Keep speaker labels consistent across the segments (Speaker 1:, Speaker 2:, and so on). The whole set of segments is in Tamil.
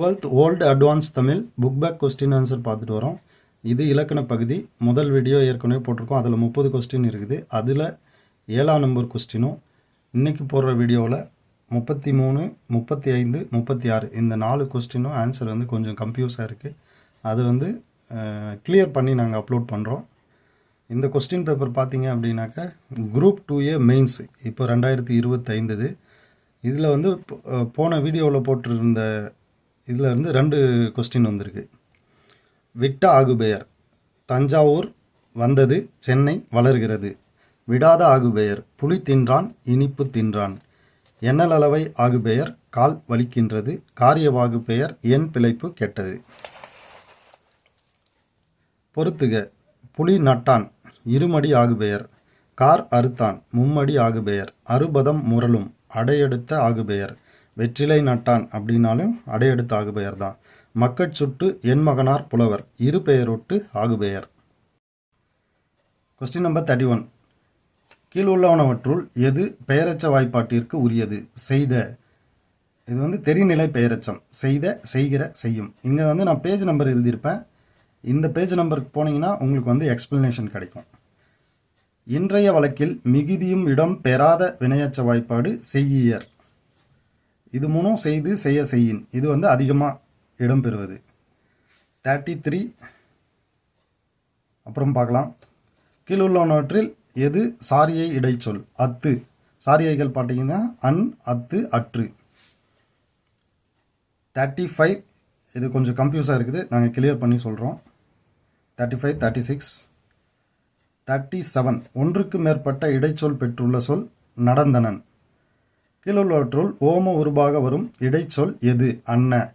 Speaker 1: Twelfth old advance Tamil book back question answer பார்த்துட்டு வரோம். இது இலக்கண பகுதி. முதல் வீடியோ ஏற்கனவே போட்டிருக்கோம். அதில் முப்பது கொஸ்டின் இருக்குது. அதில் ஏழாம் நம்பர் கொஸ்டினும் இன்றைக்கி போடுற வீடியோவில் முப்பத்தி மூணு முப்பத்தி ஐந்து முப்பத்தி ஆறு இந்த நாலு கொஸ்டினும் ஆன்சர் வந்து கொஞ்சம் கன்ஃபியூஸாக இருக்குது அது வந்து கிளியர் பண்ணி நாங்கள் அப்லோட் பண்ணுறோம் இந்த கொஸ்டின் பேப்பர் பார்த்தீங்க அப்படின்னாக்கா குரூப் டூ ஏ மெயின்ஸ் இப்போ ரெண்டாயிரத்தி இருபத்தைந்துது இதில் வந்து போன வீடியோவில் போட்டிருந்த இதில் இருந்து ரெண்டு கொஸ்டின் வந்திருக்கு. விட்ட ஆகுபெயர் தஞ்சாவூர் வந்தது சென்னை வளர்கிறது. விடாத ஆகுபெயர். புலி தின்றான் இனிப்பு தின்றான். எண்ணல் அளவை ஆகுபெயர் கால் வலிக்கின்றது. காரியவாகு பெயர் என் பிழைப்பு கெட்டது. பொறுத்துக. புலி நட்டான் இருமடி ஆகுபெயர். கார் அறுத்தான் மும்மடி ஆகுபெயர். அறுபதம் முரலும் அடையெடுத்த ஆகுபெயர். வெற்றிலை நட்டான் அப்படின்னாலும் அடையெடுத்த ஆகுபெயர் தான். மக்கட் சுட்டு என் மகனார் புலவர் இரு பெயரொட்டு ஆகுபெயர். கொஸ்டின் நம்பர் தேர்ட்டி ஒன் கீழுள்ளவனவற்றுள் எது பெயரச்ச வாய்ப்பாட்டிற்கு உரியது? செய்த. இது வந்து தெரிநிலை பெயரச்சம். செய்த செய்கிற செய்யும். இங்கே வந்து நான் பேஜ் நம்பர் எழுதியிருப்பேன். இந்த பேஜ் நம்பருக்கு போனீங்கன்னா உங்களுக்கு வந்து எக்ஸ்பிளனேஷன் கிடைக்கும். இன்றைய வழக்கில் மிகுதியும் இடம் பெறாத வினையச்ச வாய்ப்பாடு செய்யியர். இது மூணும் செய்து செய்ய செய்யின். இது வந்து அதிகமாக இடம்பெறுவது தேர்ட்டி த்ரீ அப்புறம் பார்க்கலாம். கீழுள்ளவற்றில் எது சாரியை இடைச்சொல் அத்து. சாரியைகள் பார்த்தீங்கன்னா அன் அத்து அற்று. தேர்ட்டி ஃபைவ் இது கொஞ்சம் கன்ஃபியூஸாக இருக்குது. நாங்கள் கிளியர் பண்ணி சொல்கிறோம் thirty five thirty six thirty seven ஒன்றுக்கு மேற்பட்ட இடைச்சொல் பெற்றுள்ள சொல் நடந்தனன். கீழுள்ளவற்றுள் ஓம உருபாக வரும் இடைச்சொல் எது? அன்ன.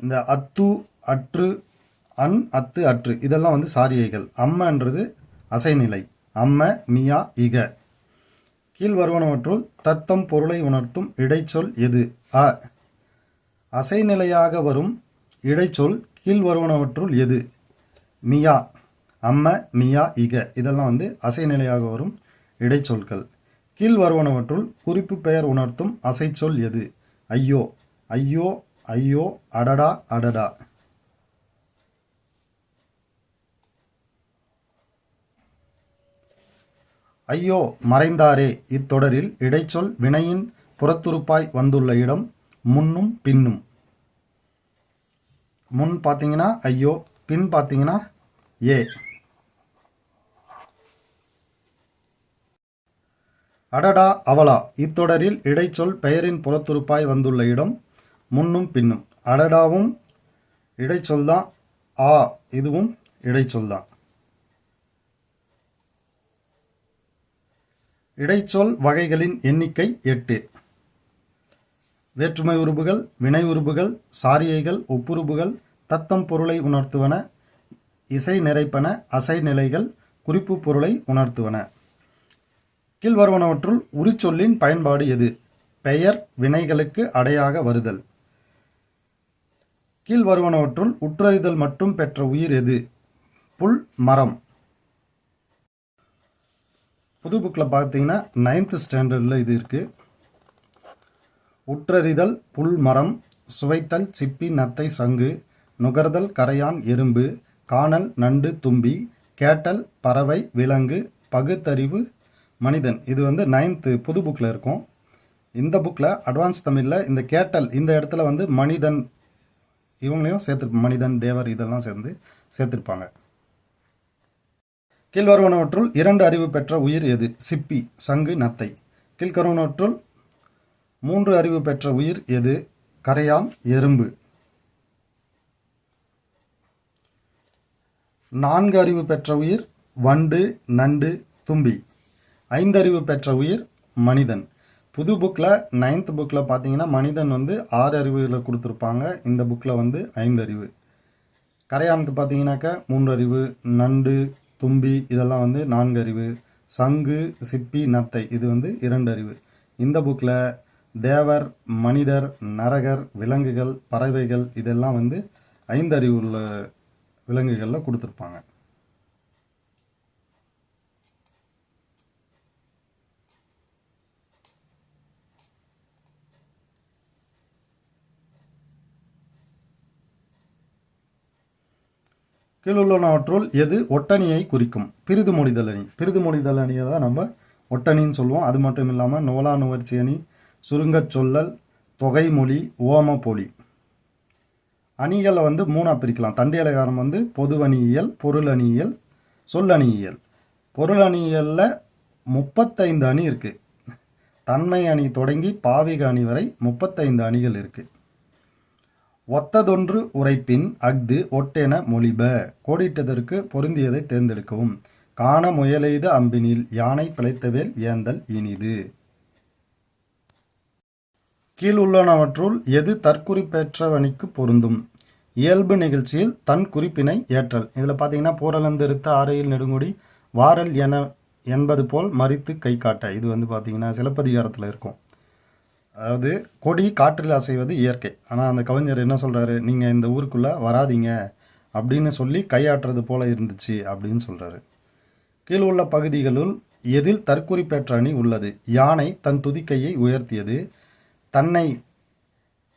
Speaker 1: இந்த அத்து அற்று அன் அத்து அற்று. இதெல்லாம் வந்து சாரியைகள். அம்மன்றது அசைநிலை. அம்ம மியா இக. கீழ் வருவனவற்றுள் தத்தம் பொருளை உணர்த்தும் இடைச்சொல் எது? அ. அசைநிலையாக வரும் இடைச்சொல் கீழ் வருவனவற்றுள் எது? மியா. அம்ம மியா இக. இதெல்லாம் வந்து அசைநிலையாக வரும் இடைச்சொற்கள் கீழ் வருவனவற்றுள் குறிப்பு பெயர் உணர்த்தும் அசைச்சொல் எது? ஐயோ ஐயோ ஐயோ அடடா அடடா. ஐயோ மறைந்தாரே இத்தொடரில் இடைச்சொல் வினையின் புறத்துருப்பாய் வந்துள்ள இடம் முன்னும் பின்னும். முன் பார்த்தீங்கன்னா ஐயோ பின் பார்த்தீங்கன்னா ஏ. அடடா அவளா. இத்தொடரில் இடைச்சொல் பெயரின் புறத்துறுப்பாய் வந்துள்ள இடம் முன்னும் பின்னும். அடடாவும் இடைச்சொல் தான் ஆ இதுவும் இடைச்சொல் தான் இடைச்சொல் வகைகளின் எண்ணிக்கை எட்டு. வேற்றுமை உருபுகள் வினை உருபுகள் சாரியைகள் ஒப்புருபுகள் தத்தம் பொருளை உணர்த்துவன இசை நிறைப்பன அசை நிலைகள் குறிப்பு பொருளை உணர்த்துவன. கீழ்வருவனவற்றுள் உரிச்சொல்லின் பயன்பாடு எது? பெயர் வினைகளுக்கு அடையாக வருதல். கீழ்வருவனவற்றுள் உற்றறிதல் மட்டும் பெற்ற உயிர் எது? புல் மரம். புது புக்கில் பார்த்தீங்கன்னா நைன்த் ஸ்டாண்டர்டில் இது இருக்குது உற்றறிதல் புல் மரம் சுவைத்தல் சிப்பி நத்தை சங்கு நுகர்தல் கரையான் எறும்பு காணல் நண்டு தும்பி கேட்டல் பறவை விலங்கு பகுத்தறிவு மனிதன். இது வந்து நைன்த்து புது புக்கில் இருக்கும். இந்த புக்கில் அட்வான்ஸ் தமிழில் இந்த கேட்டல் இந்த இடத்துல வந்து மனிதன் இவங்களையும் சேர்த்து மனிதன் தேவர் இதெல்லாம் சேர்ந்து சேர்த்துருப்பாங்க. கீழ்வருவனவற்றுள் இரண்டு அறிவு பெற்ற உயிர் எது? சிப்பி சங்கு நத்தை. கீழ்கருவனவற்றுள் மூன்று அறிவு பெற்ற உயிர் எது? கரையான் எறும்பு. நான்கு அறிவு பெற்ற உயிர் வண்டு நண்டு தும்பி. ஐந்தறிவு பெற்ற உயிர் மனிதன். புது புக்கில் நைன்த் புக்கில் பார்த்தீங்கன்னா மனிதன் வந்து ஆறு அறிவுகளை கொடுத்துருப்பாங்க. இந்த புக்கில் வந்து ஐந்தறிவு. கரையானுக்கு பார்த்தீங்கன்னாக்கா மூன்று அறிவு நண்டு தும்பி இதெல்லாம் வந்து நான்கு அறிவு சங்கு சிப்பி நத்தை இது வந்து இரண்டு அறிவு இந்த புக்கில் தேவர் மனிதர் நரகர் விலங்குகள் பறவைகள் இதெல்லாம் வந்து ஐந்து உள்ள விலங்குகளில் கொடுத்துருப்பாங்க. கீழுள்ளனவற்றுள் எது ஒட்டணியை குறிக்கும்? பிரிது மொழிதல் அணி பிரிது மொழிதல் அணியை தான் நம்ம ஒட்டணின்னு சொல்லுவோம். அது மட்டும் இல்லாமல் நோலா நுவர்ச்சி அணி சுருங்கச் சொல்லல் தொகைமொழி பொலி அணிகளை வந்து மூணாக பிரிக்கலாம். தண்டியலகாரம் வந்து பொது அணியியல் பொருள் அணியியல் சொல்லணியியல். பொருள் முப்பத்தைந்து அணி இருக்குது தன்மை அணி தொடங்கி பாவிக அணி வரை முப்பத்தைந்து அணிகள் இருக்குது ஒத்ததொன்று உரைப்பின் அஃது ஒட்டென மொழிப. கோடிட்டதற்கு பொருந்தியதை தேர்ந்தெடுக்கவும். காண முயலெய்த அம்பினில் யானை பிழைத்தவேல் ஏந்தல் இனிது. கீழுள்ளனவற்றுள் எது தற்குறிப்பேற்றவணிக்கு பொருந்தும்? இயல்பு நிகழ்ச்சியில் தன் குறிப்பினை ஏற்றல். இதில் பார்த்தீங்கன்னா போரலந்திருத்த ஆரையில் நெடுங்குடி வாரல் என என்பது போல் மறித்து கை காட்ட. இது வந்து பார்த்தீங்கன்னா சிலப்பதிகாரத்தில் இருக்கும். அதாவது கொடி காற்றில் அசைவது இயற்கை. ஆனால் அந்த கவிஞர் என்ன சொல்கிறாரு நீங்கள் இந்த ஊருக்குள்ளே வராதீங்க அப்படின்னு சொல்லி கையாட்டுறது போல இருந்துச்சு அப்படின்னு சொல்கிறாரு கீழ் உள்ள பகுதிகளுள் எதில் தற்குறிப்பேற்ற அணி உள்ளது? யானை தன் துதிக்கையை உயர்த்தியது. தன்னை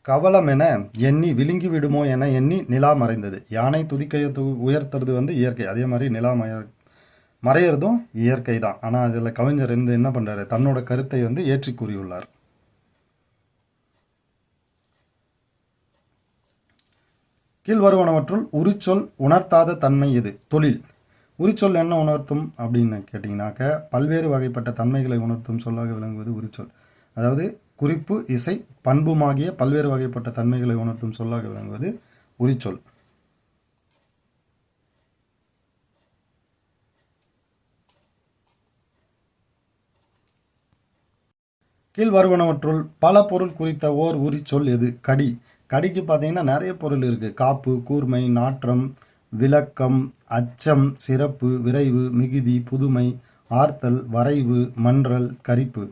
Speaker 1: கவலமென எண்ணி விழுங்கி விடுமோ என எண்ணி நிலா மறைந்தது. யானை துதிக்கையை து உயர்த்துறது வந்து இயற்கை. அதே மாதிரி நிலா மய மறையிறதும் இயற்கை தான் ஆனால் அதில் கவிஞர் இருந்து என்ன பண்ணுறாரு தன்னோட கருத்தை வந்து ஏற்றி கூறியுள்ளார். கீழ்வருவனவற்றுள் உரிச்சொல் உணர்த்தாத தன்மை எது? தொழில். உரிச்சொல் என்ன உணர்த்தும் அப்படின்னு கேட்டிங்கனாக்க பல்வேறு வகைப்பட்ட தன்மைகளை உணர்த்தும் சொல்லாக விளங்குவது உரிச்சொல். அதாவது குறிப்பு இசை பண்புமாகிய பல்வேறு வகைப்பட்ட தன்மைகளை உணர்த்தும் சொல்லாக விளங்குவது உரிச்சொல். கீழ் வருவனவற்றுள் பல பொருள் குறித்த ஓர் உரிச்சொல் எது? கடி. கடிக்கு பார்த்தீங்கன்னா நிறைய பொருள் இருக்குது காப்பு கூர்மை நாற்றம் விளக்கம் அச்சம் சிறப்பு விரைவு மிகுதி புதுமை ஆர்த்தல் வரைவு மன்றல் கரிப்பு.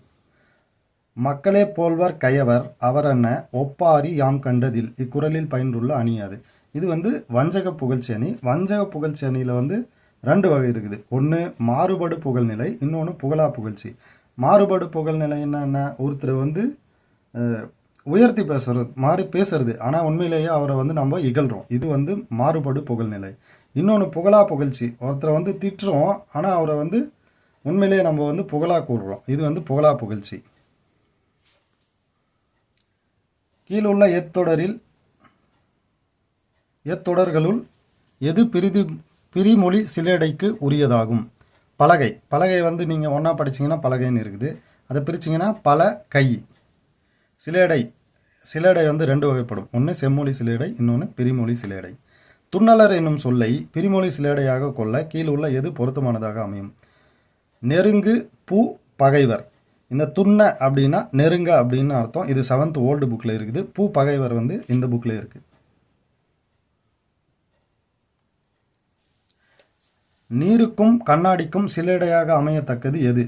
Speaker 1: மக்களே போல்வர் கயவர் அவரென்ன ஒப்பாரி யாம் கண்டதில் இக்குறளில் பயின்றுள்ள அணி அது. இது வந்து வஞ்சக புகழ்ச்சி அணி. வஞ்சக புகழ்ச்சி அணியில் வந்து ரெண்டு வகை இருக்குது. ஒன்று மாறுபடு புகழ்நிலை இன்னொன்று புகழா புகழ்ச்சி. மாறுபடு புகழ்நிலை என்ன ஒருத்தர் வந்து உயர்த்தி பேசுறது மாறி பேசுறது. ஆனால் உண்மையிலேயே அவரை வந்து நம்ம இகழ்கிறோம் இது வந்து மாறுபடு புகழ்நிலை இன்னொன்று புகழா புகழ்ச்சி. ஒருத்தரை வந்து திட்டுறோம் ஆனால் அவரை வந்து உண்மையிலேயே நம்ம வந்து புகழா கூறுறோம். இது வந்து புகழா புகழ்ச்சி. கீழுள்ள எத்தொடரில் எத்தொடர்களுள் எது பிரிதி பிரிமொழி சிலேடைக்கு உரியதாகும்? பலகை. பலகை வந்து நீங்கள் ஒன்றா படிச்சீங்கன்னா பலகைன்னு இருக்குது. அதை பிரிச்சிங்கன்னா பல கை சிலேடை. சிலேடை வந்து ரெண்டு வகைப்படும். ஒன்று செம்மொழி சிலேடை இன்னொன்று பிரிமொழி சிலேடை. துன்னலர் என்னும் சொல்லை பிரிமொழி சிலேடையாக கொள்ள கீழுள்ள எது பொருத்தமானதாக அமையும்? நெருங்கு பூ பகைவர். இந்த துண்ண அப்படின்னா நெருங்க அப்படின்னு அர்த்தம். இது செவன்த் ஓல்டு புக்கில் இருக்குது. பூ பகைவர் வந்து இந்த புக்கில் இருக்குது நீருக்கும் கண்ணாடிக்கும் சிலேடையாக அமையத்தக்கது எது?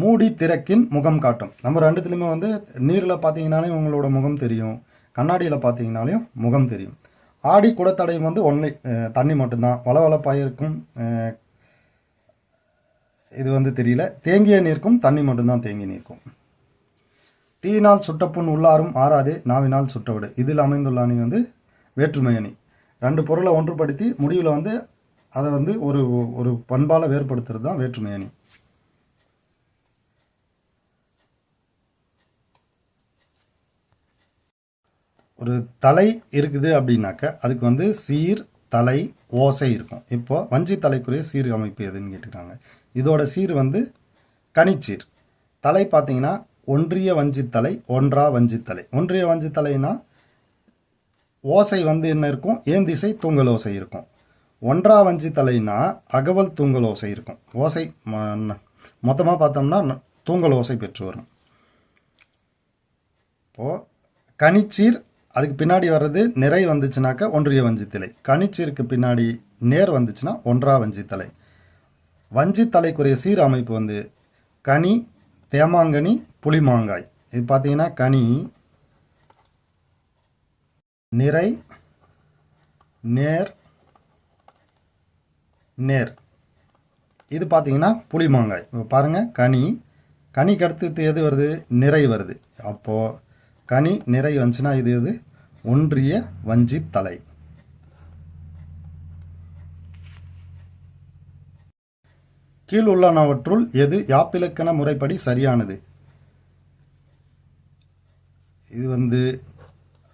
Speaker 1: மூடி திறக்கின் முகம் காட்டும். நம்ம ரெண்டுத்துலையுமே வந்து நீரில் பார்த்தீங்கனாலே உங்களோட முகம் தெரியும். கண்ணாடியில் பார்த்தீங்கனாலையும் முகம் தெரியும். ஆடி குடத்தடையும் வந்து ஒன்லி தண்ணி மட்டும்தான். வளவளப்பாக இருக்கும் இது வந்து தெரியல. தேங்கிய நீர்க்கும் தண்ணி மட்டும்தான் தேங்கி நீர்க்கும். தீயினால் சுட்டப்புண் உள்ளாரும் ஆறாதே நாவினால் சுட்டவிடு இதில் அமைந்துள்ள அணி வந்து வேற்றுமை அணி. ரெண்டு பொருளை ஒன்றுபடுத்தி முடிவில் வந்து அதை வந்து ஒரு ஒரு பண்பால் வேறுபடுத்துறது தான் வேற்றுமை அணி. ஒரு தலை இருக்குது அப்படின்னாக்க அதுக்கு வந்து சீர் தலை ஓசை இருக்கும். இப்போ வஞ்சி தலைக்குரிய சீர் அமைப்பு எதுன்னு கேட்டுக்கிறாங்க. இதோட சீர் வந்து கனிச்சீர். தலை பார்த்தீங்கன்னா ஒன்றிய வஞ்சித்தலை ஒன்றா வஞ்சித்தலை. ஒன்றிய வஞ்சித்தலைனா ஓசை வந்து என்ன இருக்கும்? ஏந்திசை தூங்கல் ஓசை இருக்கும். ஒன்றா வஞ்சித்தலைனா அகவல் தூங்கல் ஓசை இருக்கும். ஓசை மொத்தமாக பார்த்தோம்னா தூங்கல் ஓசை பெற்று வரும். இப்போது கனிச்சீர் அதுக்கு பின்னாடி வர்றது நிறை வந்துச்சுனாக்கா ஒன்றிய வஞ்சித்தலை கனிச்சீருக்கு பின்னாடி நேர் வந்துச்சுன்னா ஒன்றா வஞ்சித்தலை வஞ்சித்தலைக்குரிய சீர் அமைப்பு வந்து கனி தேமாங்கனி புளிமாங்காய். இது பார்த்தீங்கன்னா கனி நிறை நேர் நேர். இது பார்த்தீங்கன்னா புளிமாங்காய். இப்போ பாருங்கள் கனி. கனிக்கு அடுத்து எது வருது? நிறை வருது. அப்போது கனி நிறை வந்துச்சுன்னா இது எது? ஒன்றிய வஞ்சித்தலை கீழுள்ளனவற்றுள் எது யாப்பிலக்கண முறைப்படி சரியானது? இது வந்து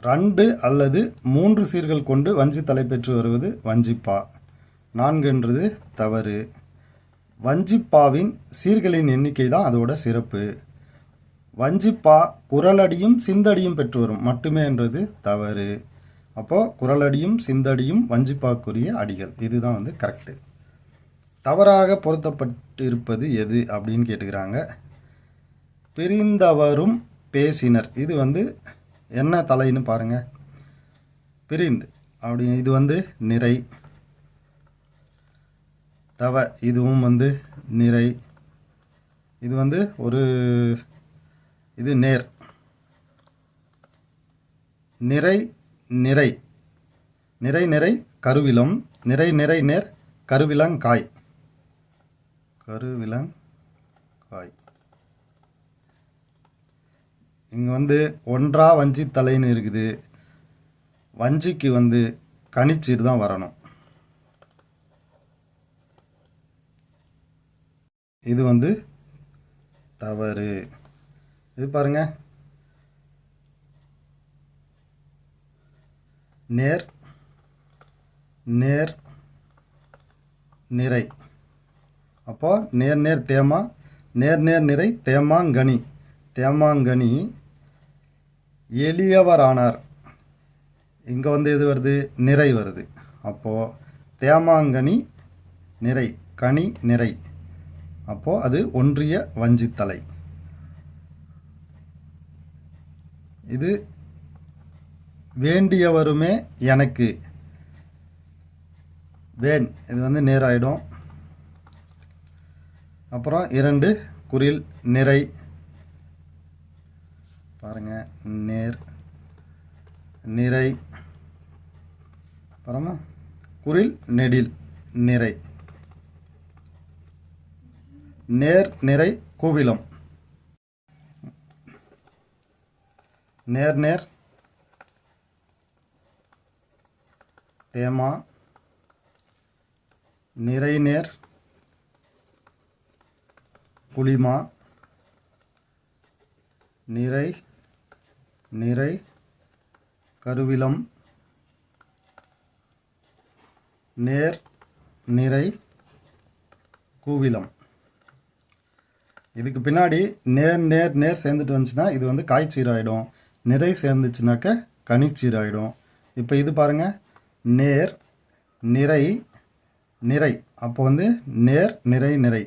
Speaker 1: ரெண்டு அல்லது மூன்று சீர்கள் கொண்டு வஞ்சி பெற்று வருவது வஞ்சிப்பா. நான்குன்றது தவறு. வஞ்சிப்பாவின் சீர்களின் எண்ணிக்கை தான் அதோட சிறப்பு. வஞ்சிப்பா குரலடியும் சிந்தடியும் பெற்று வரும் மட்டுமே என்றது தவறு. அப்போது குரலடியும் சிந்தடியும் வஞ்சிப்பாக்குரிய அடிகள். இதுதான் வந்து கரெக்டு தவறாக பொருத்தப்பட்டிருப்பது எது அப்படின்னு கேட்டுக்கிறாங்க. பிரிந்தவரும் பேசினர். இது வந்து என்ன தலைன்னு பாருங்கள் பிரிந்து. அப்படி இது வந்து நிறை. தவ. இதுவும் வந்து நிறை. இது வந்து ஒரு இது நேர். நிறை நிறை. நிறை நிறை கருவிலும் நிறை நிறை நேர். கருவிலங்காய் கருவிலங்காய் இங்கே வந்து ஒன்றா வஞ்சி தலைன்னு இருக்குது. வஞ்சிக்கு வந்து கணிச்சீர் தான் வரணும். இது வந்து தவறு. இது பாருங்க. நேர் நேர் நிறை. அப்போ நேர் நேர் தேமா நேர் நேர் நிறை தேமாங்கனி. தேமாங்கனி எளியவரானார். இங்கே வந்து எது வருது? நிறை வருது. அப்போது தேமாங்கனி நிறை கனி நிறை. அப்போது அது ஒன்றிய வஞ்சித்தலை. இது வேண்டியவருமே எனக்கு. வேன் இது வந்து நேராயிடும். அப்புறம் இரண்டு குரில் நிறை. பாருங்கள் நேர் நிறை. அப்புறமா குரில் நெடில் நிறை. நேர் நிறை கோவிலம். நேர் நேர். தேமா. நிறை நேர். புளிமா நிறை நிறை. கருவிலம் நேர் நிறை. கூவிலம் இதுக்கு பின்னாடி நேர் நேர் நேர் சேர்ந்துட்டு வந்துச்சுன்னா இது வந்து காய்ச்சீராயிடும் நிறை சேர்ந்துச்சுனாக்க கனிச்சீராயிடும் இப்போ இது பாருங்க. நேர் நிறை நிறை. அப்போ வந்து நேர் நிறை நிறை.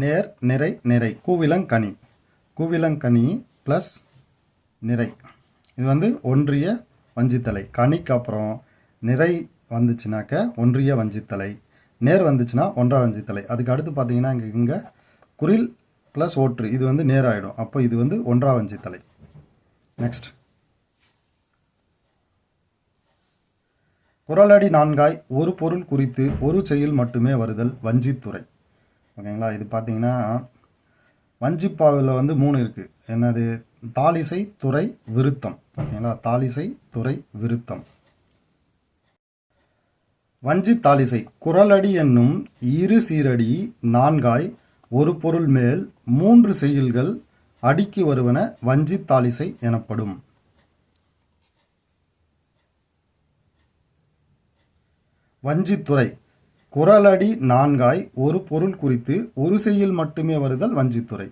Speaker 1: நேர் நிறை நிறை. கூவிலங்கனி கூவிலங்கனி ப்ளஸ் நிறை. இது வந்து ஒன்றிய வஞ்சித்தலை. கனிக்கு அப்புறம் நிறை வந்துச்சுனாக்க ஒன்றிய வஞ்சித்தலை. நேர் வந்துச்சுன்னா ஒன்றா வஞ்சித்தலை. அதுக்கு அடுத்து பார்த்தீங்கன்னா இங்கே இங்கே குரில் ப்ளஸ் ஓற்று இது வந்து நேராகிடும் அப்போ இது வந்து ஒன்றா வஞ்சித்தலை. நெக்ஸ்ட் குரலடி நான்காய் ஒரு பொருள் குறித்து ஒரு செயல் மட்டுமே வருதல் வஞ்சித்துறை ஓகேங்களா? இது பார்த்தீங்கன்னா வஞ்சிப்பாவில் வந்து மூணு இருக்குது என்னது? தாலிசை துறை விருத்தம். ஓகேங்களா? தாலிசை துறை விருத்தம். வஞ்சி தாலிசை குரலடி என்னும் இரு சீரடி நான்காய் ஒரு பொருள் மேல் மூன்று செயல்கள் அடிக்கு வருவன வஞ்சி தாலிசை எனப்படும். வஞ்சித்துறை குரலடி நான்காய் ஒரு பொருள் குறித்து ஒரு செய்யில் மட்டுமே வருதல் வஞ்சித்துறை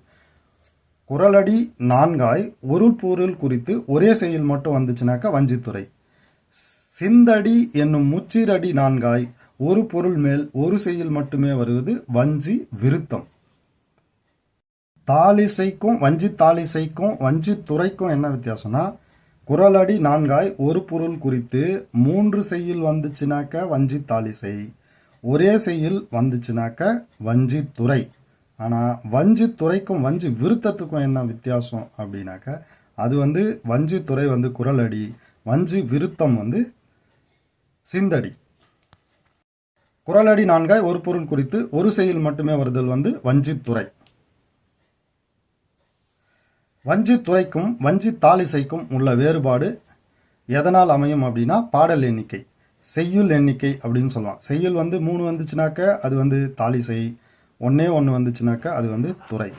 Speaker 1: குரலடி நான்காய் ஒரு பொருள் குறித்து ஒரே செயல் மட்டும் வந்துச்சுனாக்கா வஞ்சித்துறை சிந்தடி என்னும் முச்சிரடி நான்காய் ஒரு பொருள் மேல் ஒரு செயல் மட்டுமே வருவது வஞ்சி விருத்தம். தாலிசைக்கும் வஞ்சி தாலிசைக்கும் வஞ்சி துறைக்கும் என்ன வித்தியாசம்னா குரலடி நான்காய் ஒரு பொருள் குறித்து மூன்று செய்யுள் வந்துச்சுனாக்க வஞ்சி தாலிசை ஒரே செய்யில் வந்துச்சுனாக்க வஞ்சி துறை. ஆனால் வஞ்சி துறைக்கும் வஞ்சி விருத்தத்துக்கும் என்ன வித்தியாசம் அப்படின்னாக்க அது வந்து வஞ்சி துறை வந்து குரலடி வஞ்சி விருத்தம் வந்து சிந்தடி. குரலடி நான்காய் ஒரு பொருள் குறித்து ஒரு செயல் மட்டுமே வருதல் வந்து வஞ்சித்துறை துறை. வஞ்சி துறைக்கும் வஞ்சி தாலிசைக்கும் உள்ள வேறுபாடு எதனால் அமையும் அப்படின்னா பாடல் எண்ணிக்கை. செய்யுள் எண்ணிக்கை அப்படின்னு சொல்லலாம் செய்யுள் வந்து மூணு வந்துச்சுனாக்க அது வந்து தாலிசை ஒன்றே ஒன்று வந்துச்சுனாக்க அது வந்து துறை.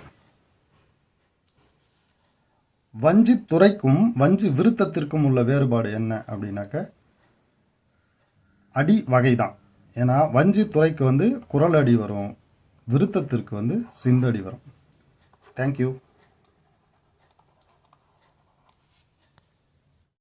Speaker 1: வஞ்சி துறைக்கும் வஞ்சி விருத்தத்திற்கும் உள்ள வேறுபாடு என்ன அப்படின்னாக்க அடி வகை தான் ஏன்னா வஞ்சி துறைக்கு வந்து குரல் அடி வரும் விருத்தத்திற்கு வந்து சிந்தடி வரும். தேங்க்யூ